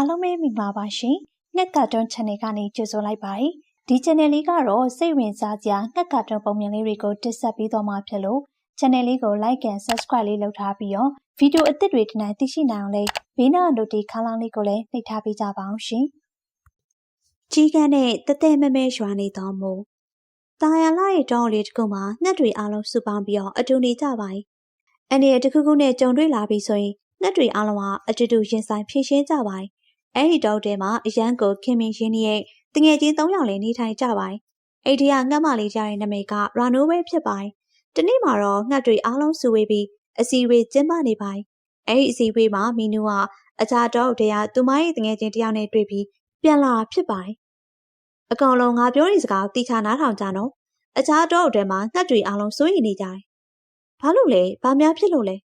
အားလုံးပဲမိပါပါရှင်။ငှက်ကတွန်း channel ကနေကြိုဆိုလိုက်ပါတယ်။ဒီ channel လေးကတော့စိတ်ဝင်စားစရာငှက်ကတွန်းပုံမြင်လေးတွေကိုတင်ဆက်ပေးသွားမှာဖြစ်လို့ channel လေးကို like and subscribe လေးလုပ်ထားပြီးတော့ဗီဒီယိုအသစ်တွေဒီနေ့သိရှိနိုင်အောင်လေးဘေးနား notification ခန်းလေးကိုလည်းနှိပ်ထားပေးကြပါအောင်ရှင်။ကြီးကန်းနဲ့တသက်မဲမဲရွာနေတော်မူတာယာလာရဲ့တောင်းလေးတစ်ခုမှာငှက်တွေအားလုံးစုပေါင်းပြီးတော့အတူနေကြပါတယ်။အနေနဲ့တစ်ခုခုနဲ့ကြုံတွေ့လာပြီဆိုရင်ငှက်တွေအားလုံးကအတူတူရင်ဆိုင်ဖြည့်ရှင်းကြပါတယ်။ အဲဒီတောထဲမှာအရန်ကိုခင်မင်ရှင်းရဲ့တငယ်ချင်း၃ယောက်လည်းနေထိုင်ကြပါတယ်။အိဒီယာငှက်မလေးကြတဲ့နာမည်ကရာနိုဝဲဖြစ်ပါတယ်။ဒီနေ့မှာတော့ငှက်တွေအားလုံးစုဝေးပြီးအစီအဝေးကျင်းပနေပါတယ်။အဲဒီအစီအဝေးမှာမီနူကအခြားတောထဲကသူမရဲ့တငယ်ချင်းတယောက်နဲ့တွေ့ပြီးပြန်လာဖြစ်ပါတယ်။အကောင်လုံးငါပြောတဲ့စကားကိုတိချာနားထောင်ကြနော်။အခြားတောထဲမှာငှက်တွေအားလုံးစိုးရိမ်နေကြတယ်။ဘာလို့လဲ။ဘာများဖြစ်လို့လဲ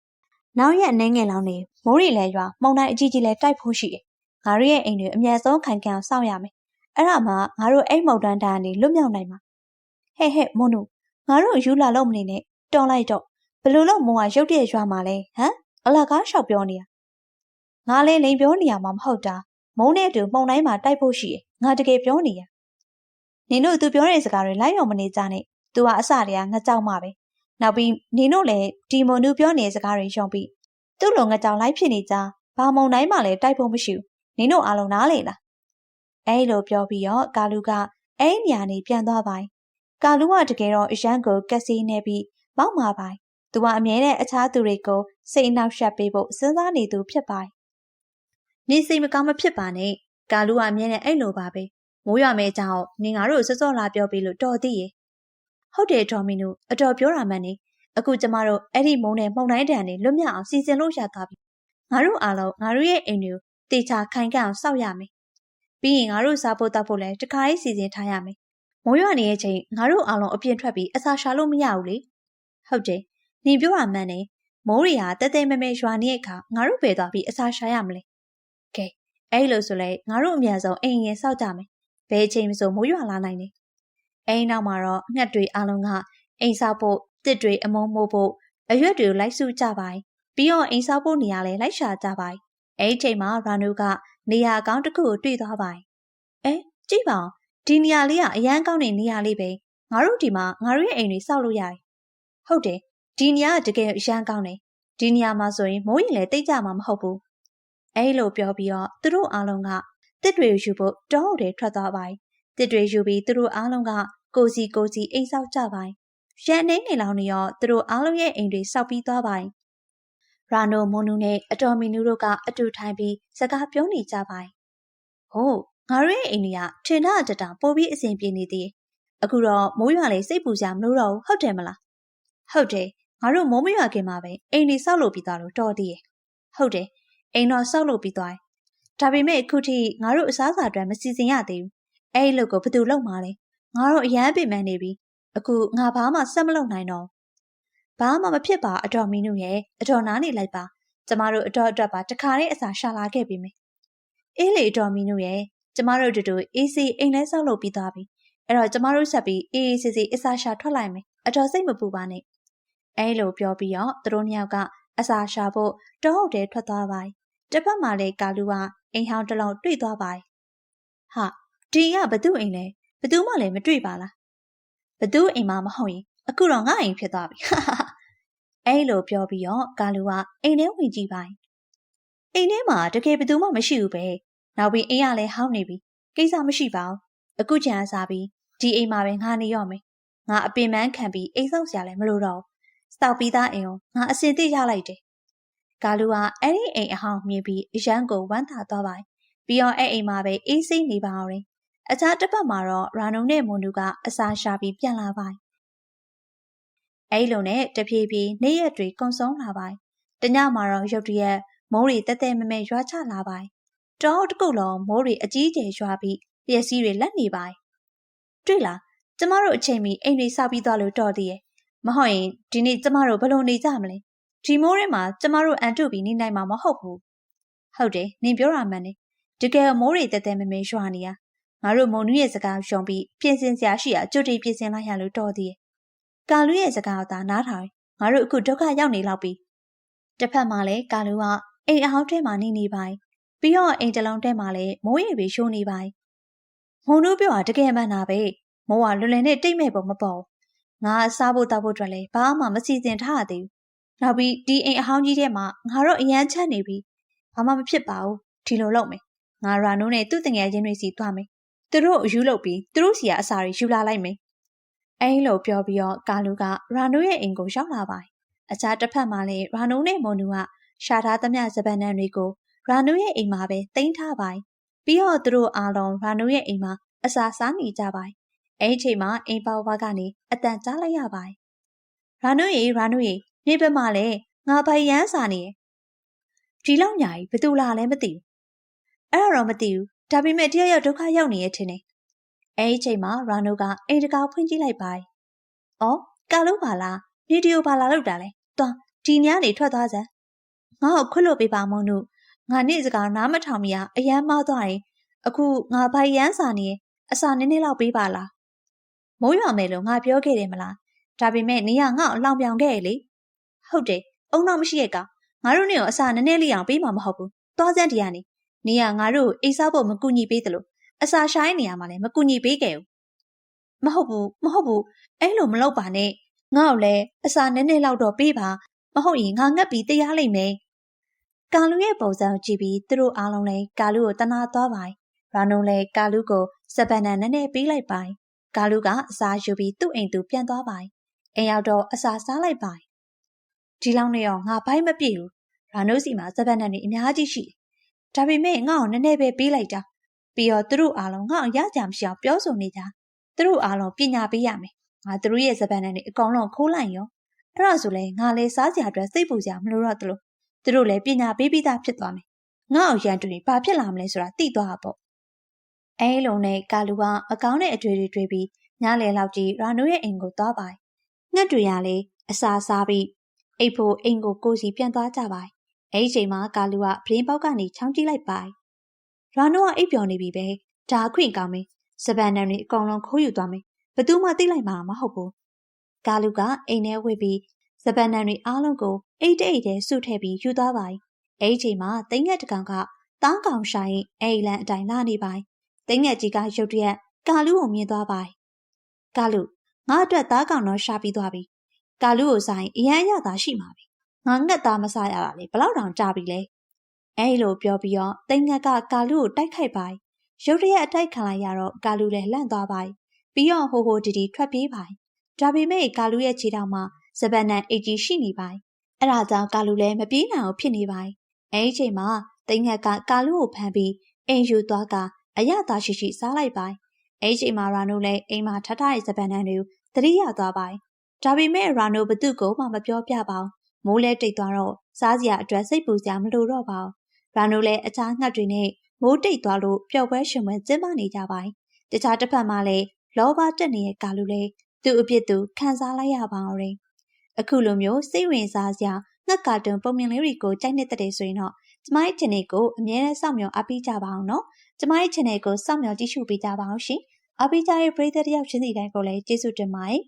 ။နောက်ရက်အနေငယ်လောက်နေမိုးရီလဲရွာမှုန်တိုင်းအကြီးကြီးလဲတိုက်ဖို့ရှိတယ်။ ငါတို့ရဲ့အိမ်တွေအမြဲဆုံးခိုင်ခံအောင်စောင့်ရမယ်။အဲ့ဒါမှငါတို့အိမ်မုန်တန်းတန်းကနေလွတ်မြောက်နိုင်မှာ။ဟဲ့ဟဲ့မွန်းနုငါတို့ယူလာလို့မနေနဲ့တော်လိုက်တော့ဘလို့လို့မိုးကရုတ်တရက်ရွာမှာလဲဟမ်အလကားလျှောက်ပြောနေရငါလဲလိန်ပြောနေရမှာမဟုတ်တာမုန်းနဲ့အတူမှုန်တိုင်းမှာတိုက်ဖို့ရှိရငါတကယ်ပြောနေရနင်တို့သူပြောတဲ့စကားတွေလိုက်ရောမနေကြနဲ့သူကအစတည်းကငါကြောက်မှပဲနောက်ပြီးနင်တို့လည်းဒီမွန်နူပြောနေတဲ့စကားတွေယုံပြီးသူ့လိုငါကြောက်လိုက်ဖြစ်နေကြဘာမုန်တိုင်းမှလည်းတိုက်ဖို့မရှိဘူး နင်တို့အားလုံးနားလေလားအဲလိုပြောပြီးတော့ကာလူကအဲနေရာနေပြန်သွားပါကာလူကတကယ်တော့အရန်ကိုကက်စီနေပြီးမောက်မှာပါသူကအမြဲတမ်းအခြားသူတွေကိုစိတ်အနှောက်ယှက်ပေးဖို့စဉ်းစားနေသူဖြစ်ပါတယ်။နေစိတ်မကောင်းမဖြစ်ပါနဲ့။ကာလူကအမြဲတမ်းအဲ့လိုပါပဲ။မိုးရွာမဲကြောင့်နင်ငါတို့စောစောလာပြောပြီးလို့တော်သေးရဲ့။ဟုတ်တယ်ဒေါ်မီနူအတော်ပြောတာမှန်နေ။အခုကျမတို့အဲ့ဒီမုံနဲ့မှုန်တိုင်းတန်နေလွတ်မြောက်အောင်စီစဉ်လို့ရသွားပြီ။ငါတို့အားလုံးငါတို့ရဲ့အိမ်တွေကို တေချာခိုင်ခံအောင်စောင့်ရမယ်။ပြီးရင်ငါတို့စားဖို့တောက်ဖို့လည်းတခါရေးစီစဉ်ထားရမယ်။မိုးရွာနေတဲ့အချိန်ငါတို့အားလုံးအပြင်ထွက်ပြီးအစာရှာလို့မရဘူးလေ။ဟုတ်တယ်နင်ပြောတာမှန်တယ်မိုးရီဟာတဲတဲမဲမဲရွာနေတဲ့အခါငါတို့ပဲသွားပြီးအစာရှာရမလဲကဲအဲ့လိုဆိုလဲငါတို့အမြန်ဆုံးအိမ်ရင်စောက်ကြမယ်ဘယ်ချိန်မဆိုမိုးရွာလာနိုင်တယ်အိမ်နောက်မှာတော့ငှက်တွေအလုံးကအိမ်ဆောက်ဖို့တစ်တွေအမုံမိုးဖို့အရွက်တွေလိုက်စုကြပါပြီးတော့အိမ်ဆောက်ဖို့နေရာလဲလိုက်ရှာကြပါ အဲ့ဒီချိန်မှာရာနူကနေရာကောင်းတစ်ခုကိုတွေ့သွားပါအဲကြည့်ပါဦးဒီနေရာလေးကအရန်ကောင်းတဲ့နေရာလေးပဲငါတို့ဒီမှာငါတို့ရဲ့အိမ်တွေစောက်လို့ရတယ်ဟုတ်တယ်ဒီနေရာကတကယ်အရန်ကောင်းတယ်ဒီနေရာမှာဆိုရင်မိုးရင်လည်းတိတ်ကြမှာမဟုတ်ဘူးအဲလိုပြောပြီးတော့သူတို့အားလုံးကတစ်တွေယူဖို့တောဟုတ်တွေထွက်သွားပါတယ်တစ်တွေယူပြီးသူတို့အားလုံးကကိုစီကိုစီအိမ်ဆောက်ကြပါတယ်ရန်နေနေလောင်နေရောသူတို့အားလုံးရဲ့အိမ်တွေစောက်ပြီးသွားပါတယ် ရာနိုမွန်နူနဲ့အတော်မီနူတို့ကအတူထိုင်ပြီးစကားပြောနေကြပါတယ်ဟိုးငါတို့ရဲ့အိမ်တွေကထင်တာတတပိုပြီးအဆင်ပြေနေသေးအခုတော့မိုးရွာလေးစိတ်ပူကြမလို့တော့ဟုတ်တယ်မလားဟုတ်တယ်ငါတို့မိုးမရွာခင်မှာပဲအိမ်တွေဆောက်လို့ပြီးသွားလို့တော်သေးရဲ့ဟုတ်တယ်အိမ်တော့ဆောက်လို့ပြီးသွားတယ်ဒါပေမဲ့အခုထိငါတို့အစားအစာအတွက်မစီစဉ်ရသေးဘူးအဲ့ဒီလုပ်ကိုဘယ်သူလုပ်မှာလဲငါတို့အရန်ပင်ပန်းနေပြီအခုငါဘာမှဆက်မလုပ်နိုင်တော့ ဘာမှမဖြစ်ပါအတော်မီနုရဲ့အတော်နားနေလိုက်ပါကျမတို့အတော်အတွက်ပါတခါတည်းအစာရှာလာခဲ့ပြီမယ်အေးလေအတော်မီနုရဲ့ကျမတို့တူတူအေးစီအိမ်လဲဆောက်လို့ပြီးသွားပြီအဲ့တော့ကျမတို့ဆက်ပြီးအေးအေးစီစီအစာရှာထွက်လိုက်မယ်အတော်စိတ်မပူပါနဲ့အဲလိုပြောပြီးတော့သူတို့နှစ်ယောက်ကအစာရှာဖို့တောအုပ်ထဲထွက်သွားပါတယ်။တစ်ဖက်မှာလည်းကာလူကအိမ်ဟောင်းတစ်လုံးတွေ့သွားပါတယ်။ဟာဒီကဘသူ့အိမ်လဲဘသူမှလည်းမတွေ့ပါလား။ဘသူ့အိမ်မှမဟုတ်ရင်အခုတော့ငါအိမ်ဖြစ်သွားပြီ။ အဲလိုပြောပြီးတော့ကာလူကအိမ်ထဲဝင်ကြည့်ပါတယ်။အိမ်ထဲမှာတကယ်ဘသူမှမရှိဘူးပဲ။နောက်ပြီးအိမ်ကလည်းဟောင်းနေပြီ။ကိစ္စမရှိပါဘူး။အခုချန်စားပြီးဒီအိမ်မှာပဲငါနေရော့မယ်။ငါအပင်ပန်းခံပြီးအိမ်ဆောက်စရာလည်းမလိုတော့ဘူးစောက်ပြီးသားအိမ်ကိုငါအစင်သိရလိုက်တယ်။ကာလူကအဲ့ဒီအိမ်အဟောင်းမြင်ပြီးအရန်ကိုဝမ်းသာသွားပါတယ်။ပြီးတော့အဲ့အိမ်မှာပဲအေးစိမ့်နေပါအောင်တယ်။အခြားတစ်ပတ်မှာတော့ရာနုံနဲ့မွန်နူကအစာရှာပြီးပြန်လာပါတယ်။ အဲ့လိုနဲ့တဖြည်းဖြည်းနေ့ရက်တွေကုံဆုံးလာပါတယ်။တညမှာတော့ရုတ်တရက်မိုးတွေတဲတဲမဲမဲရွာချလာပါတယ်။တောတကုတ်လုံးမိုးတွေအကြီးကျယ်ရွာပြီးပျက်စီးတွေလက်နေပါတယ်။တွေ့လားကျမတို့အချိန်မီအိမ်တွေဆောက်ပြီးသွားလို့တော်သေးရဲ့မဟုတ်ရင်ဒီနေ့ကျမတို့ဘယ်လိုနေကြမလဲဒီမိုးထဲမှာကျမတို့အန်တုပြီးနေနိုင်မှာမဟုတ်ဘူးဟုတ်တယ်နင်ပြောတာမှန်တယ်တကယ်မိုးတွေတဲတဲမဲမဲရွာနေရငါတို့မုံနူးရဲ့စကားယုံပြီးပြင်ဆင်စရာရှိရကြွတိပြင်ဆင်လိုက်ရလို့တော်သေးတယ် ကာလူရဲ့စကားကိုသာနားထောင်ငါတို့အခုဒုက္ခရောက်နေလောက်ပြီတစ်ဖက်မှာလည်းကာလူကအိမ်အဟောင်းထဲမှာနေနေပိုင်ပပြီးတော့အိမ်တစ်လုံးထဲမှာလည်းမိုးရေတွေရှိုးနေပါ යි မုံတို့ပြောတာတကယ်မှန်တာပဲမိုးကလွယ်လွယ်နဲ့တိတ်မဲ့ပုံမပေါ်ငါစားဖို့တောက်ဖို့အတွက်လည်းဘာမှမစီစဉ်ထားရသေးဘူးနောက်ပြီးဒီအိမ်အဟောင်းကြီးထဲမှာငါတော့အရန်ချက်နေပြီဘာမှမဖြစ်ပါဘူးဒီလိုလုပ်မယ်ငါရာနိုးနဲ့သူ့တငယ်ချင်းတွေစီသွားမယ်သူတို့အယူလုပ်ပြီးသူတို့စီကအစာတွေယူလာလိုက်မယ် အဲလိုပြောပြီးတော့ကာလူကရာနိုးရဲ့အိမ်ကိုရောက်လာပါတယ်အခြားတစ်ဖက်မှာလည်းရာနိုးနဲ့မွန်နူကရှာထားသမျှစပန်နန်တွေကိုရာနိုးရဲ့အိမ်မှာပဲတင်ထားပါတယ်ပြီးတော့သူတို့အားလုံးရာနိုးရဲ့အိမ်မှာအစာစားနေကြပါတယ်အဲ့ဒီချိန်မှာအိမ်ပေါဝါကနေအတန်ကြားလိုက်ရပါတယ်ရာနိုးရေရာနိုးရေနေဘက်မှာလည်းငါပိုင်ရမ်းစာနေဒီလောက်ညာကြီးဘယ်သူလာလဲမသိဘူးအဲ့ဒါတော့မသိဘူးဒါပေမဲ့တယောက်ယောက်ဒုက္ခရောက်နေရထင်တယ် အဲ့ဒီချိန်မှာရာနိုကအိမ်တကာဖွင့်ကြည့်လိုက်ပါတယ်။အော်ကာလို့ပါလားနေဒီယိုပါလာလောက်တာလဲ။သွားဒီညနေထွက်သွားစမ်း။ငါ့ကိုခွတ်လို့ပေးပါမုံတို့ငါနေ့စကားနားမထောင်မရအယမ်းမားသွားရင်အခုငါဘိုင်ရမ်းစာနေအစာနည်းနည်းလောက်ပေးပါလား။မိုးရွာမယ်လို့ငါပြောခဲ့တယ်မလား။ဒါပေမဲ့နေရငါ့ကိုလောင်ပြောင်ခဲ့ရလေ။ဟုတ်တယ်အုံတော့မရှိရဲ့ကောင်ငါတို့နေကိုအစာနည်းနည်းလေးအောင်ပေးမှာမဟုတ်ဘူး။သွားစမ်းဒီကနေနေရငါတို့အိတ်စားဖို့မကူညီပေးသလို အစာရှိုင်းနေရမှာလည်းမကူညီပေးခဲ့ဘူးမဟုတ်ဘူးမဟုတ်ဘူးအဲ့လိုမလုပ်ပါနဲ့ငါ့ကိုလည်းအစာနည်းနည်းလောက်တော့ပေးပါမဟုတ်ရင်ငါငတ်ပြီးတရားလိမ့်မယ်ကာလူရဲ့ပုံစံကိုကြည့်ပြီးသူတို့အားလုံးလည်းကာလူကိုတနာသွားပါရာနုံလည်းကာလူကိုစပန်နန်နည်းနည်းပေးလိုက်ပါကာလူကအစာယူပြီးသူ့အိမ်သူပြန်သွားပါအိမ်ရောက်တော့အစာစားလိုက်ပါဒီလောက်နဲ့ရောငါဘိုင်းမပြည့်ဘူးရာနိုးစီမှာစပန်နန်တွေအများကြီးရှိတယ်ဒါပေမဲ့ငါ့ကိုနည်းနည်းပဲပေးလိုက်တာ ပြီးတော့သူတို့အားလုံးငါ့ကိုရကြမရှိအောင်ပြောဆိုနေကြသူတို့အားလုံးပညာပေးရမယ်ငါသူတို့ရဲ့စပန်နဲ့အကောင်လုံးခိုးလိုက်ရောအဲ့ဒါဆိုလဲငါလည်းစားစရာအတွက်စိတ်ပူစရာမလိုတော့သလိုသူတို့လည်းပညာပေးပြီးသားဖြစ်သွားမယ်ငါ့အောင်ရန်တူရင်ဘာဖြစ်လာမလဲဆိုတာသိသွားတာပေါ့အဲလုံးနဲ့ကာလူကအကောင်းနဲ့အတွေ့တွေတွေ့ပြီးညလေလောက်ကြီးရာနိုးရဲ့အိမ်ကိုသွားပါငှက်တွေကလည်းအစာစားပြီးအိတ်ဖို့အိမ်ကိုကိုစီပြန်သွားကြပါအဲ့ဒီချိန်မှာကာလူကပြင်းပေါက်ကနေချောင်းကြည့်လိုက်ပါ ရာနိုးကအိပ်ပျော်နေပြီပဲဒါခွင့်ကောင်းမင်းစပန်နန်တွေအကောင်လုံးခိုးယူသွားမယ်ဘသူမှသိလိုက်မှာမဟုတ်ဘူးကာလူကအိမ်ထဲဝှေ့ပြီးစပန်နန်တွေအားလုံးကိုအိတ်တိတ်ထဲစုထည့်ပြီးယူသွားပါအဲ့ဒီချိန်မှာတိငက်တကောင်ကတောင်းကောင်ရှာရင်အဲ့လန်အတိုင်းလာနေပါတိငက်ကြီးကရုတ်တရက်ကာလူကိုမြင်သွားပါကာလူငါအတွက်သားကောင်တော့ရှာပြီးသွားပြီကာလူကိုဆိုင်အရန်ရတာရှိမှာပဲငါငက်သားမစားရတာလေဘလောက်တောင်ကြာပြီလဲ အဲ့လိုပြောပြီးတော့တိငက်ကကာလူကိုတိုက်ခိုက်ပါရုတ်တရက်အတိုက်ခံလိုက်ရတော့ကာလူလည်းလန့်သွားပါပြီးတော့ဟိုဟိုတီတီထွက်ပြေးပါဒါပေမဲ့ကာလူရဲ့ခြေထောက်မှာစပန်နန်အိတ်ကြီးရှိနေပါအဲ့ဒါကြောင့်ကာလူလည်းမပြေးနိုင်အောင်ဖြစ်နေပါအဲ့ဒီချိန်မှာတိငက်ကကာလူကိုဖမ်းပြီးအိမ်ယူသွားကအရသာရှိရှိစားလိုက်ပါအဲ့ဒီချိန်မှာရာနိုလည်းအိမ်မှာထထရဲ့စပန်နန်တွေကိုသတိရသွားပါဒါပေမဲ့ရာနိုဘသူ့ကိုမှမပြောပြပါဘူးမိုးလဲတိတ်သွားတော့စားစရာအတွက်စိတ်ပူစရာမလိုတော့ပါဘူး ရာနိုလည်းအခြားငှက်တွေနဲ့မိုးတိတ်သွားလို့ပျော်ပွဲရှင်ပွဲကျင်းပနေကြပါတခြားတစ်ဖက်မှာလည်းလောဘတက်နေတဲ့ကာလူလည်းသူ့အဖြစ်သူခံစားလိုက်ရပါအောင်အခုလိုမျိုးစိတ်ဝင်စားစရာငှက်ကာတွန်ပုံမြင်လေးတွေကိုကြိုက်နေတဲ့တဲ့ဆိုရင်တော့ကျမရဲ့ channel ကိုအမြဲတမ်းစောင့်မျှော်အားပေးကြပါအောင်နော်ကျမရဲ့ channel ကိုစောင့်မျှော်ကြည့်ရှုပေးကြပါအောင်ရှင်အားပေးကြတဲ့ပရိသတ်တယောက်ချင်းစီတိုင်းကိုလည်းကျေးဇူးတင်ပါတယ်